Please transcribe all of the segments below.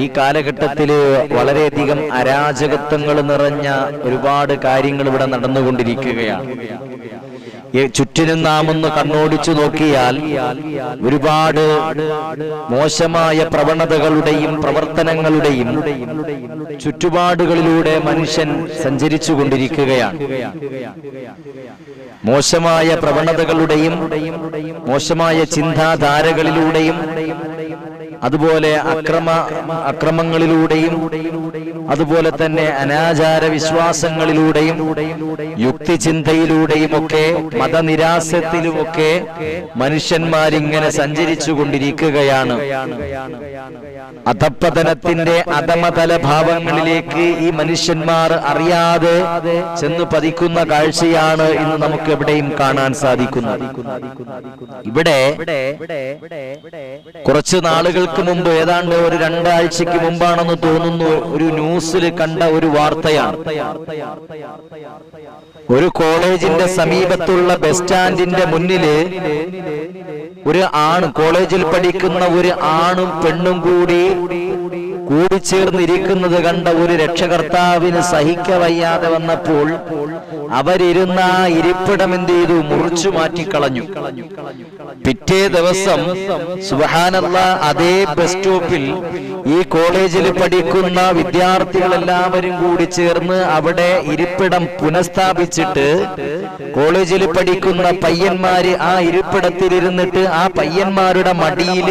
ഈ കാലഘട്ടത്തിൽ വളരെയധികം അരാജകത്വങ്ങൾ നിറഞ്ഞ ഒരുപാട് കാര്യങ്ങൾ ഇവിടെ നടന്നുകൊണ്ടിരിക്കുകയാണ്. ചുറ്റിനും നാം ഒന്ന് കണ്ണോടിച്ചു നോക്കിയാൽ ഒരുപാട് മോശമായ പ്രവണതകളുടെയും പ്രവർത്തനങ്ങളുടെയും ചുറ്റുപാടുകളിലൂടെ മനുഷ്യൻ സഞ്ചരിച്ചു കൊണ്ടിരിക്കുകയാണ് മോശമായ പ്രവണതകളുടെയും മോശമായ ചിന്താധാരകളിലൂടെയും അതുപോലെ അക്രമ അക്രമങ്ങളിലൂടെയും അതുപോലെ തന്നെ അനാചാര വിശ്വാസങ്ങളിലൂടെയും യുക്തിചിന്തയിലൂടെയും ഒക്കെ മതനിരാസത്തിലുമൊക്കെ മനുഷ്യന്മാരിങ്ങനെ സഞ്ചരിച്ചു കൊണ്ടിരിക്കുകയാണ് അധപ്പതനത്തിന്റെ അധമതല ഭാവങ്ങളിലേക്ക് ഈ മനുഷ്യന്മാർ അറിയാതെ ചെന്ന് പതിക്കുന്ന കാഴ്ചയാണ് ഇന്ന് നമുക്ക് എവിടെയും കാണാൻ സാധിക്കുന്നത്. ഇവിടെ കുറച്ച് നാളുകൾക്ക് മുമ്പ് ഏതാണ്ട് ഒരു രണ്ടാഴ്ചക്ക് മുമ്പാണെന്ന് തോന്നുന്നു ഒരു ന്യൂസിൽ കണ്ട ഒരു വാർത്തയാണ്. ഒരു കോളേജിന്റെ സമീപത്തുള്ള ബസ് സ്റ്റാൻഡിന്റെ മുന്നിൽ ഒരു ആണ് കോളേജിൽ പഠിക്കുന്ന ഒരു ആണും പെണ്ണും കൂടി കൂടിച്ചേർന്നിരിക്കുന്നത് കണ്ട ഒരു രക്ഷകർത്താവിന് സഹിക്ക വയ്യാതെ വന്നപ്പോൾ അവരിരുന്ന ആ ഇരിപ്പിടം എന്ത് ചെയ്തു? മുറിച്ചു മാറ്റിക്കളഞ്ഞു. പിറ്റേ ദിവസം സുബഹാനല്ല അതേ ബസ് സ്റ്റോപ്പിൽ ഈ കോളേജിൽ പഠിക്കുന്ന വിദ്യാർത്ഥികൾ എല്ലാവരും കൂടി ചേർന്ന് അവിടെ ഇരിപ്പിടം പുനഃസ്ഥാപിച്ചിട്ട് കോളേജിൽ പഠിക്കുന്ന പയ്യന്മാര് ആ ഇരിപ്പിടത്തിൽ ഇരുന്നിട്ട് ആ പയ്യന്മാരുടെ മടിയിൽ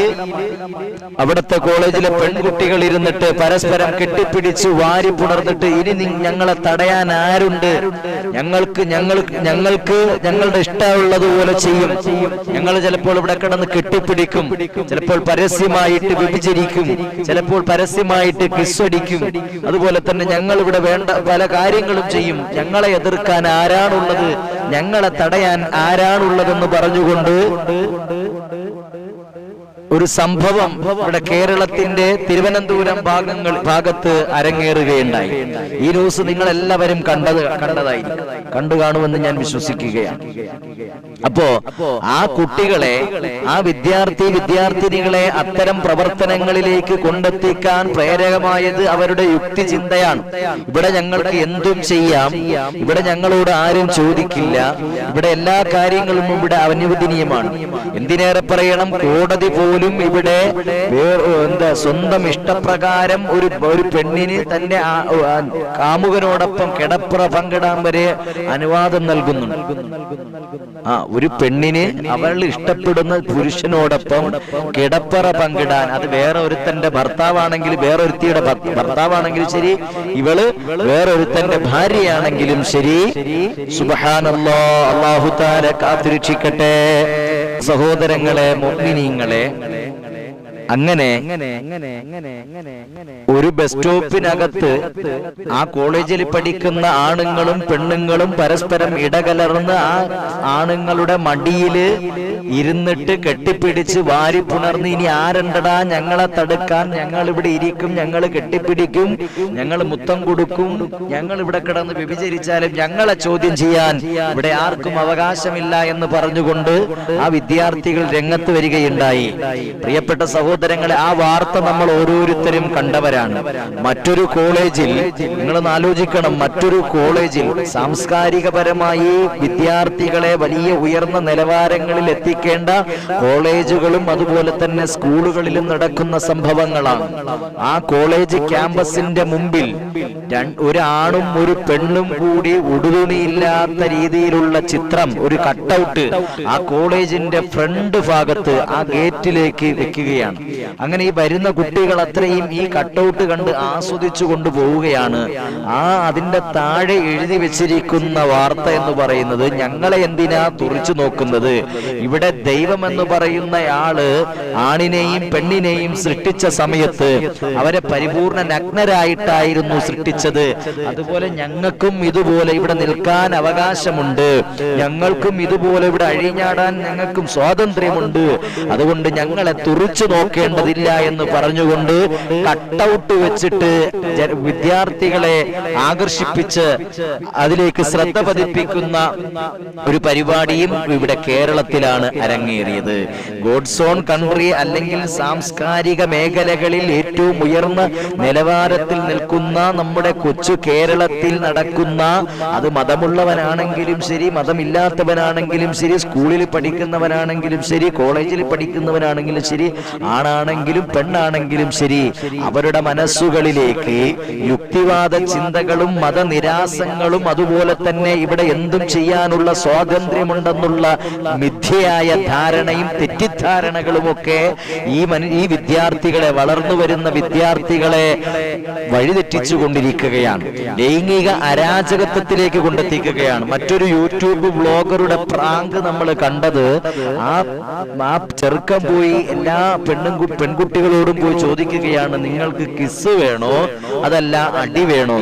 അവിടുത്തെ കോളേജിലെ പെൺകുട്ടികൾ ഇരുന്നിട്ട് പരസ്പരം കെട്ടിപ്പിടിച്ച് വാരി പുണർന്നിട്ട് ഇനി ഞങ്ങളെ തടയാൻ ആരുണ്ട്? ഞങ്ങൾക്ക് ഞങ്ങൾ ഞങ്ങൾക്ക് ഞങ്ങളുടെ ഇഷ്ടമുള്ളതുപോലെ ചെയ്യും. ഞങ്ങൾ ചിലപ്പോൾ ഇവിടെ കിടന്ന് കെട്ടിപ്പിടിക്കും. ചിലപ്പോൾ പരസ്യമായിട്ട് വിഭജിക്കും ചിലപ്പോൾ പരസ്യമായിട്ട് കിസ്സടിക്കും. അതുപോലെ തന്നെ ഞങ്ങൾ ഇവിടെ വേണ്ട പല കാര്യങ്ങളും ചെയ്യും. ഞങ്ങളെ എതിർക്കാൻ ആരാണുള്ളത്? ഞങ്ങളെ തടയാൻ ആരാണുള്ളതെന്ന് പറഞ്ഞുകൊണ്ട് ഒരു സംഭവം ഇവിടെ കേരളത്തിന്റെ തിരുവനന്തപുരം ഭാഗങ്ങൾ ഭാഗത്ത് അരങ്ങേറുകയുണ്ടായി. ഈ ന്യൂസ് നിങ്ങൾ എല്ലാവരും കണ്ടത് കണ്ടതായി കണ്ടു കാണുമെന്ന് ഞാൻ വിശ്വസിക്കുകയാണ്. അപ്പോ ആ കുട്ടികളെ ആ വിദ്യാർത്ഥി വിദ്യാർത്ഥിനികളെ അത്തരം പ്രവർത്തനങ്ങളിലേക്ക് കൊണ്ടെത്തിക്കാൻ പ്രേരകമായത് അവരുടെ യുക്തി ചിന്തയാണ് ഇവിടെ ഞങ്ങൾക്ക് എന്തും ചെയ്യാം. ഇവിടെ ഞങ്ങളോട് ആരും ചോദിക്കില്ല. ഇവിടെ എല്ലാ കാര്യങ്ങളും ഇവിടെ അനുവദനീയമാണ് എന്തിനേറെ പറയണം? കോടതി പോലും ഇവിടെ വേ- എന്താ സ്വന്തം ഇഷ്ടപ്രകാരം ഒരു ഒരു പെണ്ണിന് തന്റെ കാമുകനോടൊപ്പം കിടപ്പുറ പങ്കിടാൻ വരെ അനുവാദം നൽകുന്നുണ്ട്. ആ ഒരു പെണ്ണിന് അവൾ ഇഷ്ടപ്പെടുന്ന പുരുഷനോടൊപ്പം കിടപ്പറ പങ്കിടാൻ അത് വേറെ ഒരുത്തന്റെ ഭർത്താവാണെങ്കിൽ വേറെ ഒരുത്തിയുടെ ഭർത്താവാണെങ്കിലും ശരി ഇവൾ വേറെ ഒരുത്തന്റെ ഭാര്യയാണെങ്കിലും ശരി സുബഹാനല്ലോ അള്ളാഹു താര കാത്തിരക്ഷിക്കട്ടെ. സഹോദരങ്ങളെ മുഗ്മിനീങ്ങളെ അങ്ങനെ ഒരു ബസ് സ്റ്റോപ്പിനകത്ത് ആ കോളേജിൽ പഠിക്കുന്ന ആണുങ്ങളും പെണ്ണുങ്ങളും പരസ്പരം ഇടകലർന്ന് ആ ആണുങ്ങളുടെ മടിയിൽ ഇരുന്നിട്ട് കെട്ടിപ്പിടിച്ച് വാരി പുണർന്ന് ഇനി ആരണ്ടടാ? ഞങ്ങളെ തടുക്കാൻ ഞങ്ങൾ ഇവിടെ ഇരിക്കും ഞങ്ങൾ കെട്ടിപ്പിടിക്കും ഞങ്ങൾ മുത്തം കൊടുക്കും ഞങ്ങൾ ഇവിടെ കിടന്ന് വ്യഭിചരിച്ചാലും ഞങ്ങളെ ചോദ്യം ചെയ്യാൻ ഇവിടെ ആർക്കും അവകാശമില്ല എന്ന് പറഞ്ഞുകൊണ്ട് ആ വിദ്യാർത്ഥികൾ രംഗത്ത് വരികയുണ്ടായി. പ്രിയപ്പെട്ട സഹോദരങ്ങളെ ആ വാർത്ത നമ്മൾ ഓരോരുത്തരും കണ്ടവരാണ്. മറ്റൊരു കോളേജിൽ നിങ്ങൾ ആലോചിക്കണം മറ്റൊരു കോളേജിൽ സാംസ്കാരികപരമായി വിദ്യാർത്ഥികളെ വലിയ ഉയർന്ന നിലവാരങ്ങളിൽ എത്തിക്കേണ്ട കോളേജുകളും അതുപോലെ തന്നെ സ്കൂളുകളിലും നടക്കുന്ന സംഭവങ്ങളാണ്. ആ കോളേജ് ക്യാമ്പസിന്റെ മുമ്പിൽ ഒരാണും ഒരു പെണ്ണും കൂടി ഉടുതുണിയില്ലാത്ത രീതിയിലുള്ള ചിത്രം ഒരു കട്ടൗട്ട് ആ കോളേജിന്റെ ഫ്രണ്ട് ഭാഗത്ത് ആ ഗേറ്റിലേക്ക് വെക്കുകയാണ്. അങ്ങനെ ഈ വരുന്ന കുട്ടികൾ അത്രയും ഈ കട്ടൗട്ട് കണ്ട് ആസ്വദിച്ചു കൊണ്ടുപോവുകയാണ്. ആ അതിന്റെ താഴെ എഴുതി വെച്ചിരിക്കുന്ന വാർത്ത എന്ന് പറയുന്നത് ഞങ്ങളെ എന്തിനാ തുറിച്ചു നോക്കുന്നത്? ഇവിടെ ദൈവം എന്ന് പറയുന്ന ആൾ ആണിനെയും പെണ്ണിനെയും സൃഷ്ടിച്ച സമയത്ത് അവരെ പരിപൂർണ നഗ്നരായിട്ടായിരുന്നു സൃഷ്ടിച്ചത്. അതുപോലെ ഞങ്ങൾക്കും ഇതുപോലെ ഇവിടെ നിൽക്കാൻ അവകാശമുണ്ട്. ഞങ്ങൾക്കും ഇതുപോലെ ഇവിടെ അഴിഞ്ഞാടാൻ ഞങ്ങൾക്കും സ്വാതന്ത്ര്യമുണ്ട്. അതുകൊണ്ട് ഞങ്ങളെ തുറിച്ചു നോക്ക നോക്കേണ്ടതില്ല എന്ന് പറഞ്ഞുകൊണ്ട് കട്ടൗട്ട് വെച്ചിട്ട് വിദ്യാർത്ഥികളെ ആകർഷിപ്പിച്ച് അതിലേക്ക് ശ്രദ്ധ പതിപ്പിക്കുന്ന ഒരു പരിപാടിയും ഇവിടെ കേരളത്തിലാണ് അരങ്ങേറിയത്. ഗോഡ്സ് ഓൺ കൺട്രി അല്ലെങ്കിൽ സാംസ്കാരിക മേഖലകളിൽ ഏറ്റവും ഉയർന്ന നിലവാരത്തിൽ നിൽക്കുന്ന നമ്മുടെ കൊച്ചു കേരളത്തിൽ നടക്കുന്ന അത് മതമുള്ളവനാണെങ്കിലും ശരി മതമില്ലാത്തവനാണെങ്കിലും ശരി സ്കൂളിൽ പഠിക്കുന്നവനാണെങ്കിലും ശരി കോളേജിൽ പഠിക്കുന്നവനാണെങ്കിലും ശരി ആണാണെങ്കിലും പെണ്ണാണെങ്കിലും ശരി അവരുടെ മനസ്സുകളിലേക്ക് യുക്തിവാദ ചിന്തകളും മതനിരാസങ്ങളും അതുപോലെ തന്നെ ഇവിടെ എന്തും ചെയ്യാനുള്ള സ്വാതന്ത്ര്യമുണ്ടെന്നുള്ള മിഥ്യയായ ധാരണയും തെറ്റിദ്ധാരണകളുമൊക്കെ ഈ ഈ വിദ്യാർത്ഥികളെ വളർന്നു വരുന്ന വിദ്യാർത്ഥികളെ വഴിതെറ്റിച്ചു കൊണ്ടിരിക്കുകയാണ് ലൈംഗിക അരാജകത്വത്തിലേക്ക് കൊണ്ടെത്തിക്കുകയാണ്. മറ്റൊരു യൂട്യൂബ് ബ്ലോഗറുടെ പ്രാങ്ക് നമ്മൾ കണ്ടത് ആ ആ ചെറുക്കം പോയി എല്ലാ പെണ്ണും പെൺകുട്ടികളോടും പോയി ചോദിക്കുകയാണ് നിങ്ങൾക്ക് കിസ് വേണോ? അതല്ല അടി വേണോ?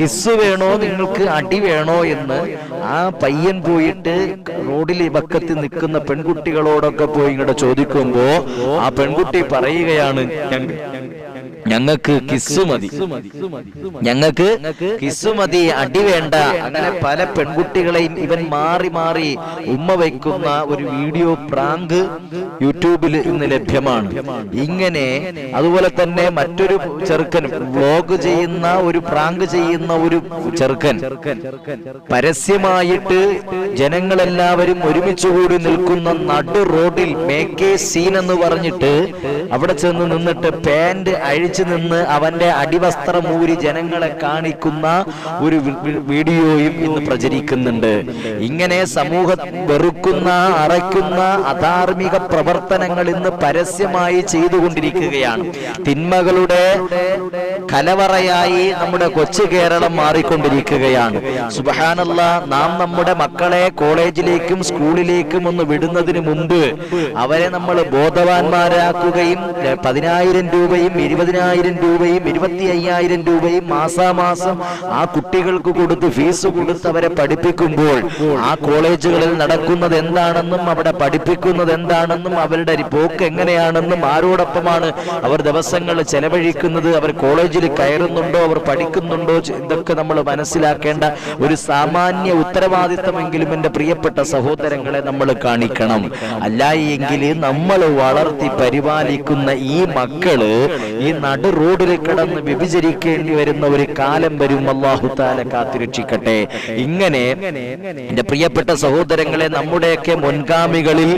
കിസ് വേണോ? നിങ്ങൾക്ക് അടി വേണോ? എന്ന്. ആ പയ്യൻ പോയിട്ട് റോഡിൽ വക്കത്ത് നിൽക്കുന്ന പെൺകുട്ടികളോടൊക്കെ പോയി ഇങ്ങോട്ട് ചോദിക്കുമ്പോ ആ പെൺകുട്ടി പറയുകയാണ് "ഞങ്ങ- ഞങ്ങൾക്ക് കിസ് മതി. ഞങ്ങൾക്ക് കിസ് മതി അടി വേണ്ട. അങ്ങനെ പല പെൺകുട്ടികളെയും ഇവൻ മാറി മാറി ഉമ്മ വയ്ക്കുന്ന ഒരു വീഡിയോ പ്രാങ്ക് യൂട്യൂബിൽ ഇന്ന് ലഭ്യമാണ്. ഇങ്ങനെ അതുപോലെ തന്നെ മറ്റൊരു ചെറുക്കൻ വ്ലോഗ് ചെയ്യുന്ന ഒരു പ്രാങ്ക് ചെയ്യുന്ന ഒരു ചെറുക്കൻ. പരസ്യമായിട്ട് ജനങ്ങളെല്ലാവരും ഒരുമിച്ച് കൂടി നിൽക്കുന്ന നടു റോഡിൽ മേക്കേ സീൻ എന്ന് പറഞ്ഞിട്ട് അവിടെ ചെന്ന് നിന്നിട്ട് പാന്റ് അഴിച്ചു നിന്ന് അവന്റെ അടിവസ്ത്രം ഊരി ജനങ്ങളെ കാണിക്കുന്ന ഒരു വീഡിയോയും ഇന്ന് പ്രചരിക്കുന്നുണ്ട്. ഇങ്ങനെ സമൂഹം വെറുക്കുന്ന അറയ്ക്കുന്ന അധാർമിക പ്രവർത്തനങ്ങൾ ഇന്ന് പരസ്യമായി ചെയ്തുകൊണ്ടിരിക്കുകയാണ്. തിന്മകളുടെ കലവറയായി നമ്മുടെ കൊച്ചു കേരളം മാറിക്കൊണ്ടിരിക്കുകയാണ്. സുബഹാനല്ല നാം നമ്മുടെ മക്കളെ കോളേജിലേക്കും സ്കൂളിലേക്കും ഒന്ന് വിടുന്നതിന് മുമ്പ് അവരെ നമ്മൾ ബോധവാന്മാരാക്കുകയും പതിനായിരം രൂപയും ഇരുപതിനായിരം രൂപയും ഇരുപത്തി അയ്യായിരം രൂപയും മാസാമാസം ആ കുട്ടികൾക്ക് കൊടുത്ത് ഫീസ് കൊടുത്ത് അവരെ പഠിപ്പിക്കുമ്പോൾ ആ കോളേജുകളിൽ നടക്കുന്നത് എന്താണെന്നും അവിടെ പഠിപ്പിക്കുന്നത് എന്താണെന്നും അവരുടെ പോക്ക് എങ്ങനെയാണെന്നും ആരോടൊപ്പമാണ് അവർ ദിവസങ്ങൾ ചെലവഴിക്കുന്നത്. അവർ കോളേജിൽ കയറുന്നുണ്ടോ അവർ പഠിക്കുന്നുണ്ടോ ഇതൊക്കെ നമ്മൾ മനസ്സിലാക്കേണ്ട ഒരു സാമാന്യ ഉത്തരവാദിത്തമെങ്കിലും എന്റെ പ്രിയപ്പെട്ട സഹോദരങ്ങളെ നമ്മൾ കാണിക്കണം. അല്ല എങ്കിൽ നമ്മൾ വളർത്തി പരിപാലിക്കുന്ന ഈ മക്കൾ ഈ നടു റോഡിൽ കിടന്ന് വ്യഭിചരിക്കേണ്ടി വരുന്ന ഒരു കാലം വരും. അള്ളാഹു താല കാത്തിരക്ഷിക്കട്ടെ ഇങ്ങനെ എന്റെ പ്രിയപ്പെട്ട സഹോദരങ്ങളെ നമ്മുടെയൊക്കെ മുൻഗാമികളിൽ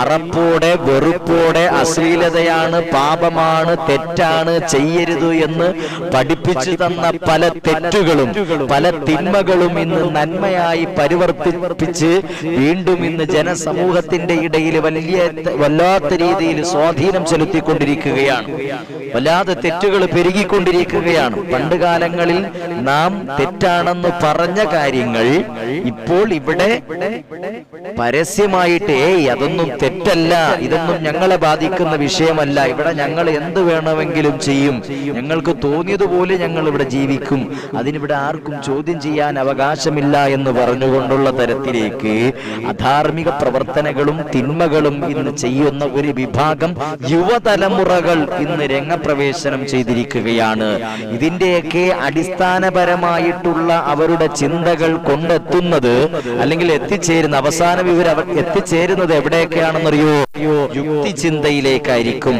അറപ്പോടെ വെറുപ്പോടെ അശ്ലീലതയാണ് പാപമാണ് തെറ്റാണ് ചെയ്യരുത് എന്ന് പഠിപ്പിച്ചു തന്ന പല തെറ്റുകളും പല തിന്മകളും ഇന്ന് നന്മയായി പരിവർത്തിപ്പിച്ച് വീണ്ടും ഇന്ന് ജനസമൂഹത്തിന്റെ ഇടയിൽ വലിയ വല്ലാത്ത രീതിയിൽ സ്വാധീനം ചെലുത്തിക്കൊണ്ടിരിക്കുകയാണ്. വല്ലാതെ തെറ്റുകൾ പെരുകിക്കൊണ്ടിരിക്കുകയാണ്. പണ്ട് കാലങ്ങളിൽ നാം തെറ്റാണെന്ന് പറഞ്ഞ കാര്യങ്ങൾ ഇപ്പോൾ ഇവിടെ പരസ്യമായിട്ട് ഏയ് അതൊന്നും തെറ്റല്ല ഇതൊന്നും ഞങ്ങളെ ബാധിക്കുന്ന വിഷയമല്ല. ഇവിടെ ഞങ്ങൾ എന്ത് വേണമെങ്കിലും ചെയ്യും. ഞങ്ങൾക്ക് തോന്നിയതുപോലെ ഞങ്ങൾ ഇവിടെ ജീവിക്കും. അതിനിവിടെ ആർക്കും ചോദ്യം ചെയ്യാൻ അവകാശമില്ല എന്ന് പറഞ്ഞുകൊണ്ടുള്ള തരത്തിലേക്ക് അധാർമിക പ്രവർത്തനങ്ങളും തിന്മകളും ഇന്ന് ചെയ്യുന്ന ഒരു വിഭാഗം യുവതലമുറകൾ ഇന്ന് രംഗപ്രവേശനം ചെയ്തിരിക്കുകയാണ്. ഇതിന്റെയൊക്കെ അടിസ്ഥാനപരമായിട്ടുള്ള അവരുടെ ചിന്തകൾ കൊണ്ടെത്തുന്നത് അല്ലെങ്കിൽ എത്തിച്ചേരുന്ന അവസാന വിവരം എത്തിച്ചേരുന്നത് എവിടെയൊക്കെയാണെന്നറിയോ? യുക്തി ചിന്തയിലേക്കായിരിക്കും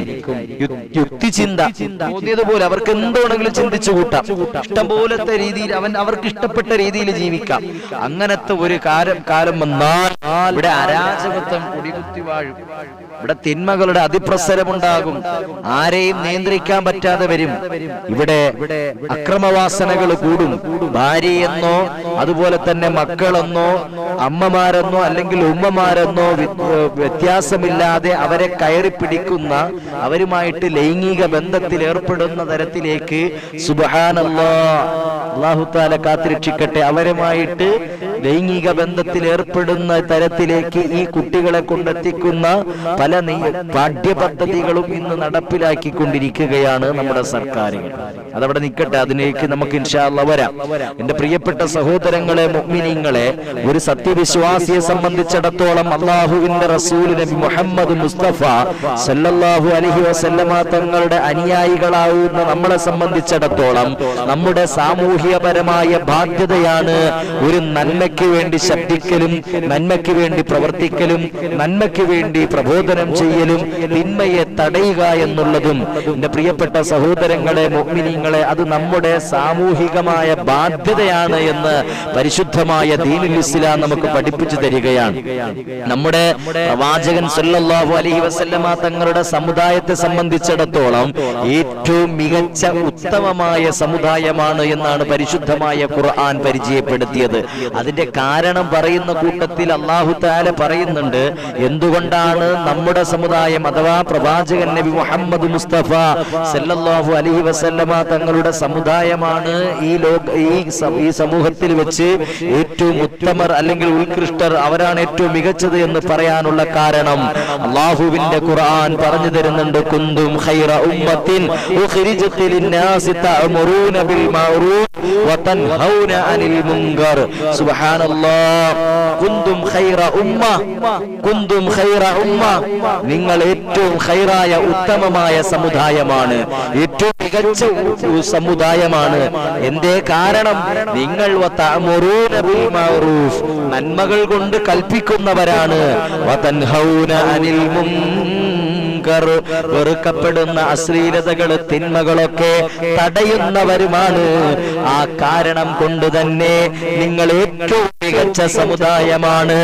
യു- യുക്തി ചിന്ത തോന്നിയതുപോലെ അവർക്ക് എന്തോണെങ്കിലും ചിന്തിച്ചു കൂട്ടാം. ഇഷ്ടം പോലത്തെ രീതിയിൽ അവൻ അവർക്ക് ഇഷ്ടപ്പെട്ട രീതിയിൽ ജീവിക്കാം. അങ്ങനത്തെ ഒരു കാലം കാലം വന്നാൽ ഇവിടെ അരാജകത്വം കുടികുത്തി വാഴും. ഇവിടെ തിന്മകളുടെ അതിപ്രസരമുണ്ടാകും. ആരെയും നിയന്ത്രിക്കാൻ പറ്റാതെ വരും. ഇവിടെ അക്രമവാസനകൾ കൂടും. ഭാര്യയെന്നോ അതുപോലെ തന്നെ മക്കളെന്നോ അമ്മമാരെന്നോ അല്ലെങ്കിൽ ഉമ്മമാരെന്നോ വ്യത്യാസമില്ലാതെ അവരെ കയറി പിടിക്കുന്ന അവരുമായിട്ട് ലൈംഗിക ബന്ധത്തിൽ ഏർപ്പെടുന്ന തരത്തിലേക്ക് സുബഹാനല്ലാ കാത്തിരക്ഷിക്കട്ടെ. അവരുമായിട്ട് ലൈംഗിക ബന്ധത്തിൽ ഏർപ്പെടുന്ന തരത്തിലേക്ക് ഈ കുട്ടികളെ കൊണ്ടെത്തിക്കുന്ന പല പാഠ്യപദ്ധതികളും ഇന്ന് നടപ്പിലാക്കിക്കൊണ്ടിരിക്കുകയാണ് നമ്മുടെ സർക്കാർ അതവിടെ നിൽക്കട്ടെ അതിലേക്ക് നമുക്ക് ഇൻഷാല്ല വരാം. എന്റെ പ്രിയപ്പെട്ട സഹോദരങ്ങളെ മുഗ്മിനിങ്ങളെ ഒരു സത്യവിശ്വാസിയെ സംബന്ധിച്ചിടത്തോളം അള്ളാഹുവിന്റെ റസൂൽ നബി മുഹമ്മദ് മുസ്തഫ സല്ലല്ലാഹു അലഹി വസല്ലമ തങ്ങളുടെ അനുയായികളാവുന്ന നമ്മളെ സംബന്ധിച്ചിടത്തോളം നമ്മുടെ സാമൂഹികപരമായ ബാധ്യതയാണ് ഒരു നന്മയ്ക്ക് വേണ്ടി ശബ്ദിക്കലും നന്മയ്ക്ക് വേണ്ടി പ്രവർത്തിക്കലും നന്മയ്ക്ക് വേണ്ടി പ്രബോധനം ചെയ്യലും തിന്മയെ തടയുക എന്നുള്ളതും എന്റെ പ്രിയപ്പെട്ട സഹോദരങ്ങളെ മുഅ്മിനീങ്ങളെ അത് നമ്മുടെ സാമൂഹികമായ ബാധ്യതയാണ് എന്ന് പരിശുദ്ധമായ ദീനുൽ ഇസ്ലാം നമുക്ക് പഠിപ്പിച്ചു തരികയാണ്. നമ്മുടെ പ്രവാചകൻ സല്ലല്ലാഹു അലൈഹി വസല്ലമ തങ്ങളുടെ സമുദായത്തെ സംബന്ധിച്ചിടത്തോളം ഏറ്റവും മികച്ച ഉത്തമമായ സമുദായമാണ് എന്നാണ് പരിശുദ്ധമായ ഖുർആൻ പരിചയപ്പെടുത്തിയത്. അതിന്റെ കാരണം പറയുന്ന കൂട്ടത്തിൽ അള്ളാഹു താല പറയുന്നുണ്ട് എന്തുകൊണ്ടാണ് നമ്മുടെ സമുദായം അഥവാ പ്രവാചകൻ നബി മുഹമ്മദ് മുസ്തഫ സല്ലല്ലാഹു അലൈഹി വസല്ലമ തങ്ങളുടെ സമുദായമാണ് ഈ ലോക ഈ സമൂഹത്തിൽ വെച്ച് ഏറ്റവും ഉത്തമർ അല്ലെങ്കിൽ ഉത്കൃഷ്ടർ അവരാണ് ഏറ്റവും മികച്ചത് എന്ന് പറയാനുള്ള കാരണം. അള്ളാഹുവിന്റെ ഖുർആൻ പറഞ്ഞു തരുന്നുണ്ട് കുന്തും ഖൈറ ഉമ്മത്തിൻ ഉഖ്രിജത്തിൽ ലിന്നാസി തഅമുറൂന ബിൽ വതൻഹൗന അനിൽ മുൻകർ. സുബ്ഹാനല്ലാഹ് കുന്തും ഖൈറ ഉമ്മ കുന്തും ഖൈറ ഉമ്മ. നിങ്ങൾ ഏറ്റവും ഹൈറായ ഉത്തമമായ സമുദായമാണ്. ഏറ്റവും മികച്ച സമുദായമാണ്. എന്തേ കാരണം? നിങ്ങൾ നന്മകൾ കൊണ്ട് കൽപ്പിക്കുന്നവരാണ്. അനിൽ മുൻകർ വെറുക്കപ്പെടുന്ന അശ്ലീലതകൾ തിന്മകളൊക്കെ തടയുന്നവരുമാണ്. ആ കാരണം കൊണ്ട് തന്നെ നിങ്ങൾ ഏറ്റവും മികച്ച സമുദായമാണ്.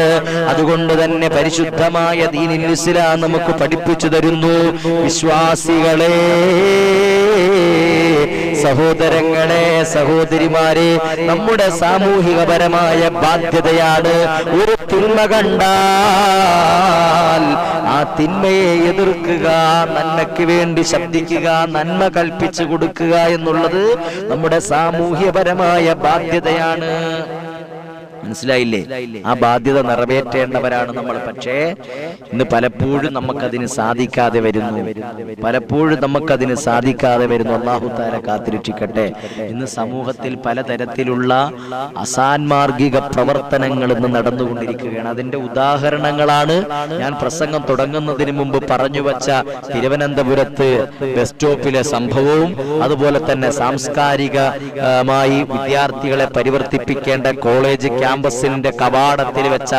അതുകൊണ്ട് തന്നെ പരിശുദ്ധമായ ദീനിൽ ഇസ്ലാം നമുക്ക് പഠിപ്പിച്ചു തരുന്നു. വിശ്വാസികളെ സഹോദരങ്ങളെ സഹോദരിമാരെ നമ്മുടെ സാമൂഹികപരമായ ബാധ്യതയാണ് ഒരു തിന്മ കണ്ടാൽ ആ തിന്മയെ എതിർക്കുക നന്മയ്ക്ക് വേണ്ടി ശബ്ദിക്കുക നന്മ കൽപ്പിച്ചു കൊടുക്കുക എന്നുള്ളത് നമ്മുടെ സാമൂഹ്യപരമായ ബാധ്യതയാണ്. മനസ്സിലായില്ലേ? ആ ബാധ്യത നിറവേറ്റേണ്ടവരാണ് നമ്മൾ. പക്ഷേ ഇന്ന് പലപ്പോഴും നമുക്കതിന് സാധിക്കാതെ വരുന്നു. പലപ്പോഴും നമുക്കതിന് സാധിക്കാതെ വരുന്നു. അള്ളാഹു താര കാത്തിരക്ഷിക്കട്ടെ. ഇന്ന് സമൂഹത്തിൽ പലതരത്തിലുള്ള അസാൻമാർഗിക പ്രവർത്തനങ്ങൾ ഇന്ന് നടന്നുകൊണ്ടിരിക്കുകയാണ്. അതിന്റെ ഉദാഹരണങ്ങളാണ് ഞാൻ പ്രസംഗം തുടങ്ങുന്നതിന് മുമ്പ് പറഞ്ഞു വച്ച തിരുവനന്തപുരത്ത് ബസ് സ്റ്റോപ്പിലെ സംഭവവും അതുപോലെ തന്നെ സാംസ്കാരികമായി വിദ്യാർത്ഥികളെ പരിവർത്തിപ്പിക്കേണ്ട കോളേജ് ക്യാമ്പസിന്റെ കവാടത്തിൽ വെച്ച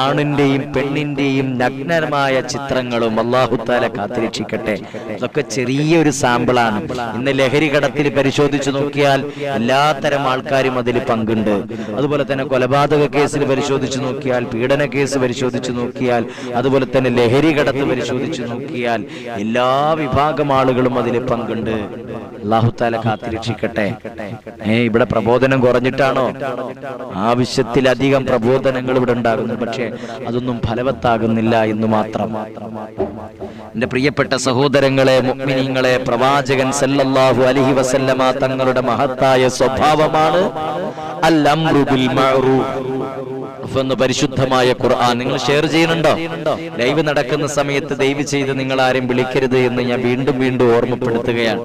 ആണിന്റെയും പെണ്ണിന്റെയും നഗ്നമായ ചിത്രങ്ങളും അള്ളാഹുത്താല കാത്തിരക്ഷിക്കട്ടെ. അതൊക്കെ ചെറിയൊരു സാമ്പിളാണ്. ഇന്ന് ലഹരി കടത്തിൽ പരിശോധിച്ചു നോക്കിയാൽ എല്ലാത്തരം ആൾക്കാരും അതിൽ പങ്കുണ്ട്. അതുപോലെ തന്നെ കൊലപാതക കേസിൽ പരിശോധിച്ചു നോക്കിയാൽ പീഡന കേസ് പരിശോധിച്ചു നോക്കിയാൽ അതുപോലെ തന്നെ ലഹരി കടത്ത് പരിശോധിച്ചു നോക്കിയാൽ എല്ലാ വിഭാഗം ആളുകളും അതിൽ പങ്കുണ്ട്. അള്ളാഹുത്താല കാത്തിരക്ഷിക്കട്ടെ. ഏ ഇവിടെ പ്രബോധനം കുറഞ്ഞിട്ടാണോ? ആവശ്യത്തിലധികം പ്രബോധനങ്ങൾ ഇവിടെ ഉണ്ടാകുന്നു. പക്ഷേ അതൊന്നും ഫലവത്താകുന്നില്ല എന്ന് മാത്രം. എന്റെ പ്രിയപ്പെട്ട സഹോദരങ്ങളെ മുഅ്മിനീങ്ങളെ പ്രവാചകൻ സല്ലല്ലാഹു അലഹി വസല്ലമ തങ്ങളുടെ മഹത്തായ സ്വഭാവമാണ് അൽ മഅറൂഫ് എന്ന് പരിശുദ്ധമായ ഖുർആൻ നിങ്ങൾ ഷെയർ ചെയ്യുന്നുണ്ടോ? ലൈവ് നടക്കുന്ന സമയത്ത് ദയവ് ചെയ്ത് നിങ്ങൾ ആരും വിളിക്കരുത് എന്ന് ഞാൻ വീണ്ടും വീണ്ടും ഓർമ്മപ്പെടുത്തുകയാണ്.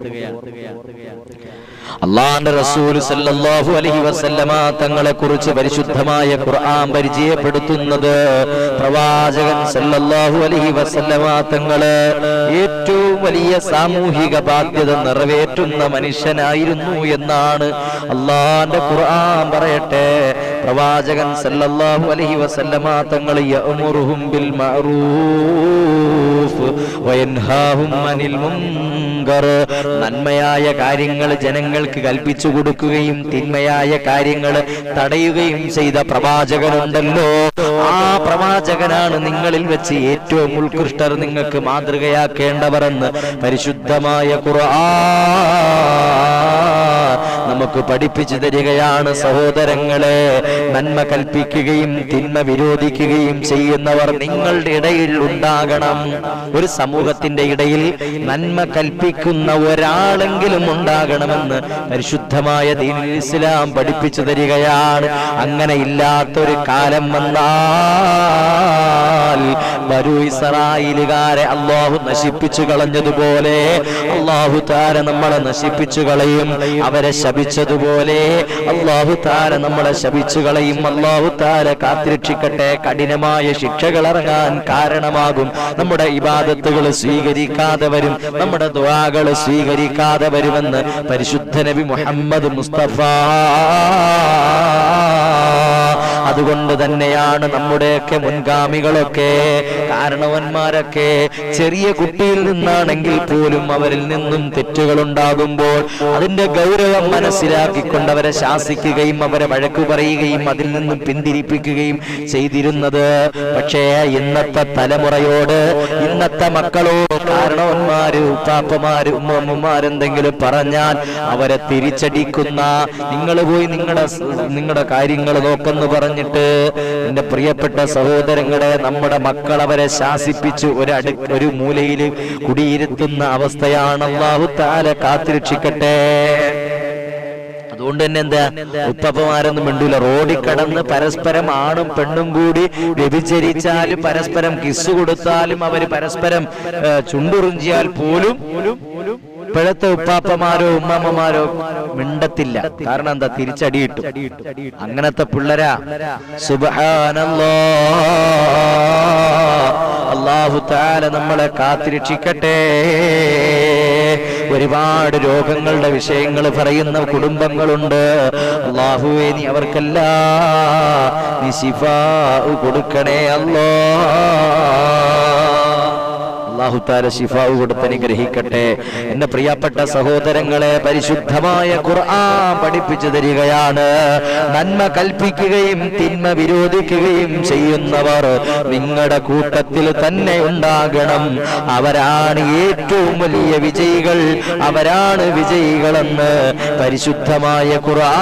അള്ളാന്റെ റസൂൽ സല്ലല്ലാഹു അലൈഹി വസല്ലമ തങ്ങളെ കുറിച്ച് പരിശുദ്ധമായ ഖുർആൻ പരിചയപ്പെടുത്തുന്നത് പ്രവാചകൻ സല്ലല്ലാഹു അലൈഹി വസല്ലമ തങ്ങൾ ഏറ്റവും വലിയ സാമൂഹിക ബാധ്യത നിറവേറ്റുന്ന മനുഷ്യനായിരുന്നു എന്നാണ് അള്ളാന്റെ ഖുർആൻ പറയട്ടെ. പ്രവാചകൻ സല്ലല്ലാഹു അലൈഹി വസല്ലമ തങ്ങൾ യഅമുറുഹും ബിൽ മഅറൂഫ് വയൻഹാഹും അനിൽ മുൻകർ. നന്മയായ കാര്യങ്ങൾ ജനങ്ങൾക്ക് കൽപ്പിച്ചു കൊടുക്കുകയും തിന്മയായ കാര്യങ്ങൾ തടയുകയും ചെയ്ത പ്രവാചകനുണ്ടല്ലോ. ആ പ്രവാചകനാണ് നിങ്ങളിൽ വെച്ച് ഏറ്റവും ഉത്കൃഷ്ടർ നിങ്ങൾക്ക് മാതൃകയാക്കേണ്ടവരെന്ന് പരിശുദ്ധമായ ഖുർആൻ നമുക്ക് പഠിപ്പിച്ചു തരികയാണ് സഹോദരങ്ങളെ. നന്മ കൽപ്പിക്കുകയും തിന്മ വിരോധിക്കുകയും ചെയ്യുന്നവർ നിങ്ങളുടെ ഇടയിൽ ഉണ്ടാകണം. ഒരു സമൂഹത്തിന്റെ ഇടയിൽ നന്മ കൽപ്പിക്കുന്ന ഒരാളെങ്കിലും ഉണ്ടാകണമെന്ന് പരിശുദ്ധമായ ദീനുൽ ഇസ്ലാം പഠിപ്പിച്ചു തരികയാണ്. അങ്ങനെ ഇല്ലാത്തൊരു കാലം വന്നാൽ വരൂ ഇസ്രായേലുകാരെ അള്ളാഹു നശിപ്പിച്ചു കളഞ്ഞതുപോലെ. അള്ളാഹു താര നമ്മളെ നശിപ്പിച്ചു കളയും. അവരെ ശപിച്ചതുപോലെ അള്ളാഹു താര നമ്മളെ ശപിച്ചു കളയും. അള്ളാഹു താര കാത്തിരക്ഷിക്കട്ടെ. കഠിനമായ ശിക്ഷകൾ ഇറങ്ങാൻ കാരണമാകും. നമ്മുടെ ഇബാദത്തുകൾ സ്വീകരിക്കാതെ വരും. നമ്മുടെ ദ്വാകൾ സ്വീകരിക്കാതെ വരുമെന്ന് പരിശുദ്ധ നബി മുഹമ്മദ് മുസ്തഫ അതുകൊണ്ട് തന്നെയാണ് നമ്മുടെയൊക്കെ മുൻഗാമികളൊക്കെ കാരണവന്മാരൊക്കെ. ചെറിയ കുട്ടിയിൽ നിന്നാണെങ്കിൽ പോലും അവരിൽ നിന്നും തെറ്റുകൾ ഉണ്ടാകുമ്പോൾ അതിന്റെ ഗൗരവം മനസ്സിലാക്കിക്കൊണ്ട് അവരെ ശാസിക്കുകയും അവരെ വഴക്കു പറയുകയും അതിൽ നിന്നും പിന്തിരിപ്പിക്കുകയും ചെയ്തിരുന്നത്. പക്ഷേ ഇന്നത്തെ തലമുറയോട് ഇന്നത്തെ മക്കളോട് കാരണവന്മാര് ഉപ്പാപ്പമാര് ഉമ്മമ്മമാരെന്തെങ്കിലും പറഞ്ഞാൽ അവരെ തിരിച്ചടിക്കുന്ന നിങ്ങൾ പോയി നിങ്ങളുടെ നിങ്ങളുടെ കാര്യങ്ങൾ നോക്കെന്ന് പറഞ്ഞിട്ട് എന്റെ പ്രിയപ്പെട്ട സഹോദരങ്ങളെ നമ്മുടെ മക്കൾ അവരെ ശാസിപ്പിച്ച് ഒരു ഒരു മൂലയിൽ കുടിയിരുത്തുന്ന അവസ്ഥയാണ് അള്ളാഹു താല കാത്തിരക്ഷിക്കട്ടെ. അതുകൊണ്ട് തന്നെ എന്താ ഉപ്പപ്പമാരൊന്നും മിണ്ടൂല. റോഡിൽ കടന്ന് പരസ്പരം ആണും പെണ്ണും കൂടി വ്യഭിചരിച്ചാലും പരസ്പരം കിസ് കൊടുത്താലും അവർ പരസ്പരം ചുണ്ടുറിഞ്ചിയാൽ പോലും ഇപ്പോഴത്തെ ഉപ്പാപ്പമാരോ ഉമ്മമ്മമാരോ മിണ്ടത്തില്ല. കാരണം എന്താ? തിരിച്ചടിയിട്ടു. അങ്ങനത്തെ പിള്ളരാ. സുബഹാനല്ലാ അള്ളാഹു താല നമ്മളെ കാത്തിരക്ഷിക്കട്ടെ. ഒരുപാട് രോഗങ്ങളുടെ വിഷയങ്ങൾ പറയുന്ന കുടുംബങ്ങളുണ്ട്. അള്ളാഹുവേ നീ അവർക്കല്ല നീ കൊടുക്കണേ അല്ലോ അള്ളാഹുത്താല ശിഫാവ് കൊടുത്ത് അനുഗ്രഹിക്കട്ടെ. എന്റെ പ്രിയപ്പെട്ട സഹോദരങ്ങളെ പരിശുദ്ധമായ ഖുർആൻ പഠിപ്പിച്ചു തരികയാണ്. നന്മ കൽപ്പിക്കുകയും തിന്മ വിരോധിക്കുകയും ചെയ്യുന്നവർ നിങ്ങളുടെ കൂട്ടത്തിൽ തന്നെ ഉണ്ടാകണം. അവരാണ് ഏറ്റവും വലിയ വിജയികൾ. അവരാണ് വിജയികളെന്ന് പരിശുദ്ധമായ ഖുർആൻ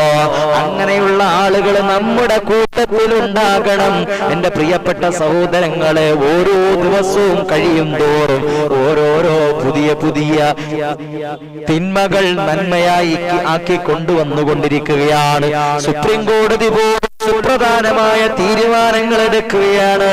അങ്ങനെയുള്ള ആളുകൾ നമ്മുടെ കൂട്ടത്തിൽ ഉണ്ടാകണം എന്റെ പ്രിയപ്പെട്ട സഹോദരങ്ങളെ ഓരോ ദിവസവും കഴിയും തോറും ഓരോരോ പുതിയ പുതിയ തിന്മകൾ നന്മയായി ആക്കി കൊണ്ടുവന്നുകൊണ്ടിരിക്കുകയാണ്. സുപ്രീം കോടതി പോലും സുപ്രധാനമായ തീരുമാനങ്ങൾ എടുക്കുകയാണ്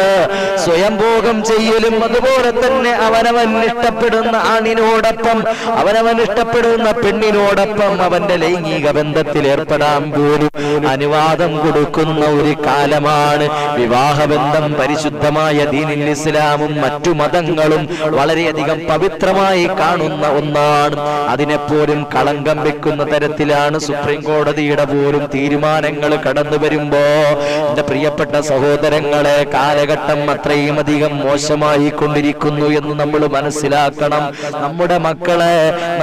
സ്വയംഭോഗം ചെയ്യലും അതുപോലെ തന്നെ അവനവൻ ഇഷ്ടപ്പെടുന്ന ആണിനോടൊപ്പം അവനവൻ ഇഷ്ടപ്പെടുന്ന പെണ്ണിനോടൊപ്പം അവന്റെ ലൈംഗിക ബന്ധത്തിൽ ഏർപ്പെടാൻ പോലും അനുവാദം കൊടുക്കുന്ന ഒരു കാലമാണ്. വിവാഹബന്ധം പരിശുദ്ധമായ ദീനിൽ ഇസ്ലാമും മറ്റു മതങ്ങളും വളരെയധികം പവിത്രമായി കാണുന്ന ഒന്നാണ്. അതിനെപ്പോലും കളങ്കം വെക്കുന്ന തരത്തിലാണ് സുപ്രീം കോടതിയുടെ പോലും തീരുമാനങ്ങൾ കടന്നു വരുമ്പോ എന്റെ പ്രിയപ്പെട്ട സഹോദരങ്ങളെ കാലഘട്ടം അത്രയും അധികം മോശമായി കൊണ്ടിരിക്കുന്നു എന്ന് നമ്മൾ മനസ്സിലാക്കണം. നമ്മുടെ മക്കളെ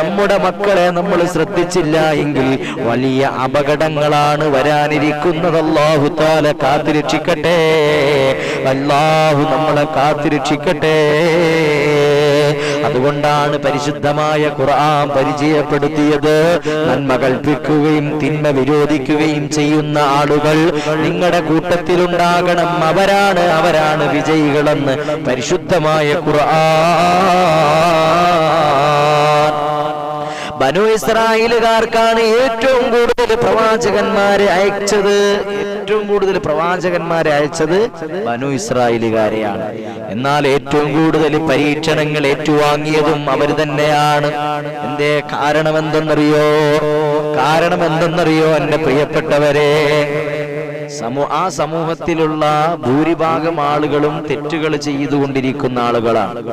നമ്മുടെ മക്കളെ നമ്മൾ ശ്രദ്ധിച്ചില്ല എങ്കിൽ വലിയ അപകടങ്ങളാണ് വരാനിരിക്കുന്നത്. അല്ലാഹു താല കാത്തിരക്ഷിക്കട്ടെ. അല്ലാഹു നമ്മളെ കാത്തിരക്ഷിക്കട്ടെ. അതുകൊണ്ടാണ് പരിശുദ്ധമായ ഖുർആൻ പരിചയപ്പെടുത്തിയത്. നന്മ കൽപ്പിക്കുകയും തിന്മ വിരോധിക്കുകയും ചെയ്യുന്ന ആളുകൾ നിങ്ങളുടെ കൂട്ടത്തിലുണ്ടാകണം. അവരാണ് അവരാണ് വിജയികളെന്ന്. പരിശുദ്ധമായ ഖുർആൻ. ബനു ഇസ്രായേലുകാർക്കാണ് ഏറ്റവും കൂടുതൽ പ്രവാചകന്മാരെ അയച്ചത്. ഏറ്റവും കൂടുതൽ പ്രവാചകന്മാരെ അയച്ചത് ബനു ഇസ്രായേലുകാരെയാണ്. എന്നാൽ ഏറ്റവും കൂടുതൽ പരീക്ഷണങ്ങൾ ഏറ്റുവാങ്ങിയതും അവർ തന്നെയാണ്. എന്തേ കാരണം എന്തെന്നറിയോ കാരണം എന്തെന്നറിയോ എന്റെ പ്രിയപ്പെട്ടവരെ? ആ സമൂഹത്തിലുള്ള ഭൂരിഭാഗം ആളുകളും തെറ്റുകൾ ചെയ്തുകൊണ്ടിരിക്കുന്ന ആളുകളാണ്.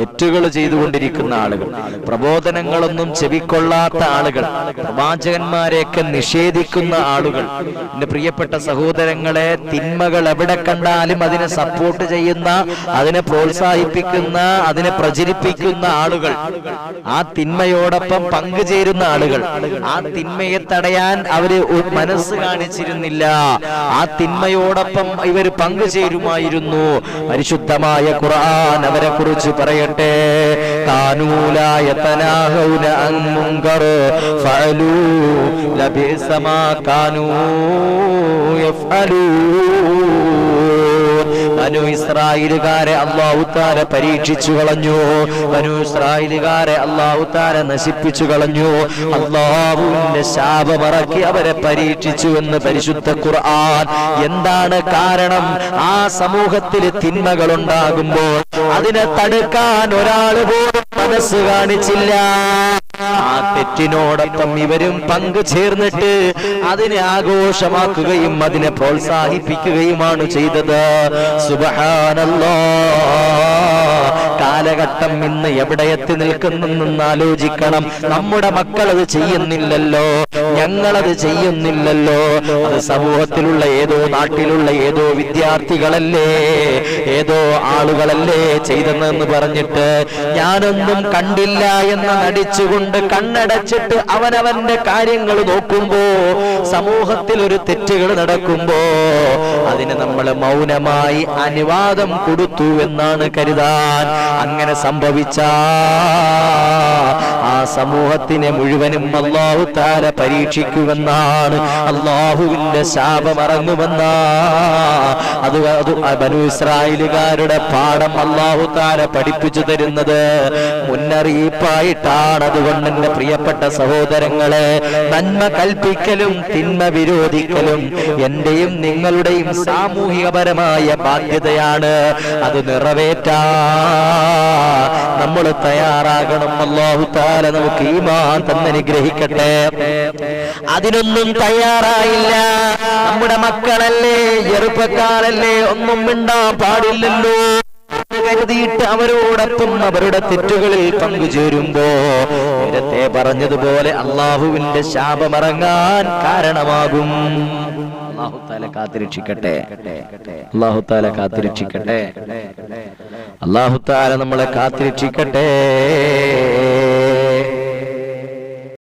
തെറ്റുകൾ ചെയ്തുകൊണ്ടിരിക്കുന്ന ആളുകൾ. പ്രബോധനങ്ങളൊന്നും ചെവിക്കൊള്ളാത്ത ആളുകൾ. പ്രവാചകന്മാരെയൊക്കെ നിഷേധിക്കുന്ന ആളുകൾ. എന്റെ പ്രിയപ്പെട്ട സഹോദരങ്ങളെ തിന്മകൾ എവിടെ കണ്ടാലും അതിനെ സപ്പോർട്ട് ചെയ്യുന്ന അതിനെ പ്രോത്സാഹിപ്പിക്കുന്ന അതിനെ പ്രചരിപ്പിക്കുന്ന ആളുകൾ. ആ തിന്മയോടൊപ്പം പങ്കുചേരുന്ന ആളുകൾ. ആ തിന്മയെ തടയാൻ അവർ മനസ്സ് കാണിച്ചിരുന്നില്ല. ആ തിന്മയോടൊപ്പം ഇവർ പങ്കുചേരുമായിരുന്നു. പരിശുദ്ധമായ ഖുർആൻ അവരെ കുറിച്ച് പറയട്ടെ. കാനൂലായ ബനു ഇസ്രായേലുകാരെ അള്ളാഹു താര പരീക്ഷിച്ചു കളഞ്ഞു. അനു ഇസ്രായേലുകാരെ അള്ളാഹു താര നശിപ്പിച്ചു കളഞ്ഞു. അള്ളാഹുവിന്റെ ശാപമറക്കി അവരെ പരീക്ഷിച്ചു എന്ന് പരിശുദ്ധ ഖുർആൻ. എന്താണ് കാരണം? ആ സമൂഹത്തിൽ തിന്മകൾ ഉണ്ടാകുമ്പോൾ അതിനെ തടുക്കാൻ ഒരാൾ പോലും മനസ്സ് കാണിച്ചില്ല. ആ തെറ്റിനോടൊപ്പം ഇവരും പങ്കു ചേർന്നിട്ട് അതിനെ ആഘോഷമാക്കുകയും അതിനെ പ്രോത്സാഹിപ്പിക്കുകയുമാണ് ചെയ്തത്. സുബഹാനല്ലോ. കാലഘട്ടം ഇന്ന് എവിടെ എത്തി നിൽക്കുന്നെന്ന് ആലോചിക്കണം. നമ്മുടെ മക്കൾ അത് ചെയ്യുന്നില്ലല്ലോ. ഞങ്ങളത് ചെയ്യുന്നില്ലല്ലോ. അത് സമൂഹത്തിലുള്ള ഏതോ നാട്ടിലുള്ള ഏതോ വിദ്യാർത്ഥികളല്ലേ ഏതോ ആളുകളല്ലേ ചെയ്തെന്ന് പറഞ്ഞിട്ട് ഞാനൊന്നും കണ്ടില്ല എന്ന് നടിച്ചുകൊണ്ട് കണ്ണടച്ചിട്ട് അവനവന്റെ കാര്യങ്ങൾ നോക്കുമ്പോ സമൂഹത്തിൽ ഒരു തെറ്റുകൾ നടക്കുമ്പോ അതിന് നമ്മൾ മൗനമായി അനുവാദം കൊടുത്തു എന്നാണ് കരുതാൻ. അങ്ങനെ സംഭവിച്ച സമൂഹത്തിനെ മുഴുവനും അള്ളാഹു താര പരീക്ഷിക്കുമെന്നാണ്. അള്ളാഹുവിന്റെ ശാപമറങ്ങുമെന്ന അത് അത് ബനു ഇസ്രായേലുകാരുടെ പാഠം അള്ളാഹു താര പഠിപ്പിച്ചു തരുന്നത്. മുന്നറിയിപ്പായിട്ടാണ്. അതുകൊണ്ട് എന്റെ പ്രിയപ്പെട്ട സഹോദരങ്ങളെ നന്മ കൽപ്പിക്കലും തിന്മ വിരോധിക്കലും എന്റെയും നിങ്ങളുടെയും സാമൂഹികപരമായ ബാധ്യതയാണ്. അത് നിറവേറ്റാ. നമ്മൾ തയ്യാറാകണം അള്ളാഹു നമുക്ക് ഈമാൻ തന്നനുഗ്രഹിക്കട്ടെ അതിനൊന്നും തയ്യാറായില്ല. നമ്മുടെ മക്കളല്ലേ ചെറുപ്പക്കാരല്ലേ ഒന്നും മിണ്ടാൻ പാടില്ലല്ലോ. കരുതിയിട്ട് അവരോടൊപ്പം അവരുടെ തെറ്റുകളിൽ പങ്കുചേരുമ്പോ നേരത്തെ പറഞ്ഞതുപോലെ അള്ളാഹുവിന്റെ ശാപമിറങ്ങാൻ കാരണമാകും. അള്ളാഹുത്താല കാത്തിരക്ഷിക്കട്ടെ. അള്ളാഹുത്താല കാത്തിരക്ഷിക്കട്ടെ. അള്ളാഹുത്താല നമ്മളെ കാത്തിരക്ഷിക്കട്ടെ.